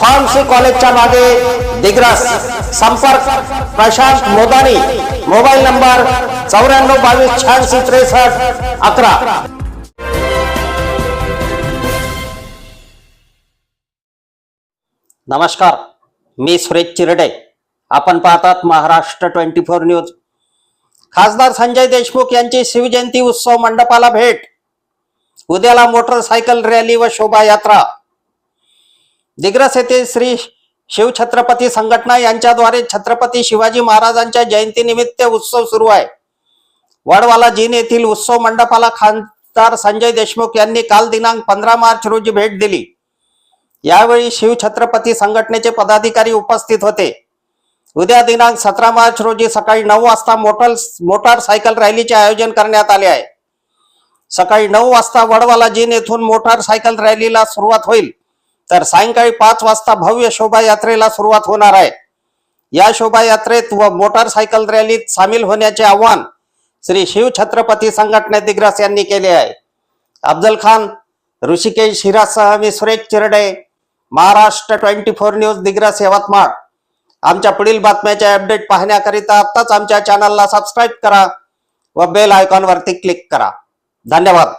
Pharmacy कॉलेजच्या मागे दिग्रस संपर्क प्रशांत मोदानी मोबाईल नंबर चौऱ्याण्णव बावीस शहाऐंशी त्रेसष्ट अकरा. नमस्कार मी सुरेश चिरडे. आपण पाहतात महाराष्ट्र ट्वेंटी फोर न्यूज. खासदार संजय देशमुख यांची शिवजयंती उत्सव मंडपाला भेट. उद्याला मोटरसायकल रॅली व शोभायात्रा. दिग्रस येथे श्री शिवछत्रपती संघटना यांच्याद्वारे छत्रपती शिवाजी महाराजांच्या जयंतीनिमित्त उत्सव सुरू आहे. वडवाला जीन येथील उत्सव मंडपाला खासदार संजय देशमुख यांनी काल दिनांक पंधरा मार्च रोजी भेट दिली. यावेळी शिवछत्रपती संघटनेचे पदाधिकारी उपस्थित होते. उद्या दिनांक सतरा मार्च रोजी सकाळी नऊ वाजता मोटर मोटारसायकल रॅलीचे आयोजन करण्यात आले आहे. सकाळी नऊ वाजता वडवाला जीन येथून मोटारसायकल रॅलीला सुरुवात होईल. तर सायंकाळी पाच वाजता भव्य शोभायात्रेला सुरुवात होणार आहे. या शोभायात्रेत व मोटारसायकल रॅलीत सामील होण्याचे आवाहन श्री शिव छत्रपती संघटना दिग्रस यांनी केले आहे. अफजल खान ऋषिकेश हिरासह मी Suresh Chirade Maharashtra twenty four news Digras Yavatmal आमच्या पुढील बातम्याचे अपडेट पाहण्याकरिता आत्ताच आमच्या चॅनलला सबस्क्राईब करा व बेल आयकॉनवरती क्लिक करा. धन्यवाद.